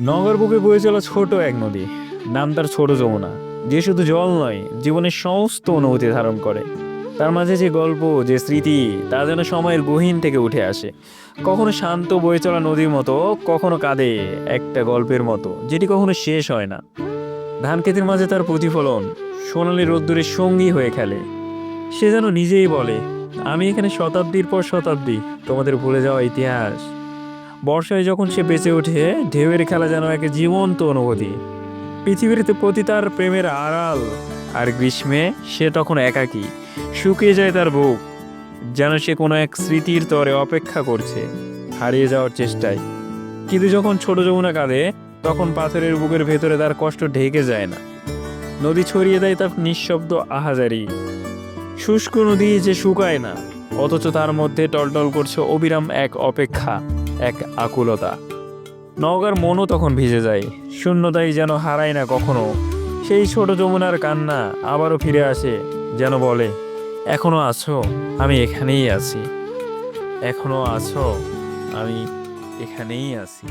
নগর বুকে বয়ে চলা ছোট এক নদী। নাম তার ছোট যমুনা, যে শুধু জল নয়, জীবনের সমস্ত অনুভূতি ধারণ করে। তার মাঝে যে গল্প, যে স্মৃতি, তা যেন সময়ের গহীন থেকে উঠে আসে। কখনো শান্ত বয়ে চলা নদীর মতো, কখনো কাঁদে একটা গল্পের মতো, যেটি কখনো শেষ হয় না। ধান ক্ষেতের মাঝে তার প্রতিফলন, সোনালি রোদ্দুরের সঙ্গী হয়ে খেলে। সে যেন নিজেই বলে, আমি এখানে শতাব্দীর পর শতাব্দী, তোমাদের ভুলে যাওয়া ইতিহাস। বর্ষায় যখন সে বেঁচে ওঠে, ঢেউয়ের খেলা যেন এক জীবন্ত অনুভূতি। পৃথিবীতে প্রতি তার প্রেমের আড়াল, আর গ্রীষ্মে সে তখন একাকী। শুকিয়ে যায় তার বুক, যেন সে কোনো এক স্মৃতির তরে অপেক্ষা করছে, হারিয়ে যাওয়ার চেষ্টায়। কিন্তু যখন ছোট যমুনা কাঁদে, তখন পাথরের বুকের ভেতরে তার কষ্ট ঢেকে যায় না। নদী ছড়িয়ে দেয় তার নিঃশব্দ আহাজারি। শুষ্ক নদী যে শুকায় না, অথচ তার মধ্যে টলটল করছে অবিরাম এক অপেক্ষা। এক আকুলতা। নওগার মনও তখন ভিজে যায়। শূন্যতাই যেন হারায় না কখনো। সেই ছোট যমুনার কান্না আবারও ফিরে আসে, যেন বলে, এখনও আছো, আমি এখানেই আছি। এখনও আছো, আমি এখানেই আছি।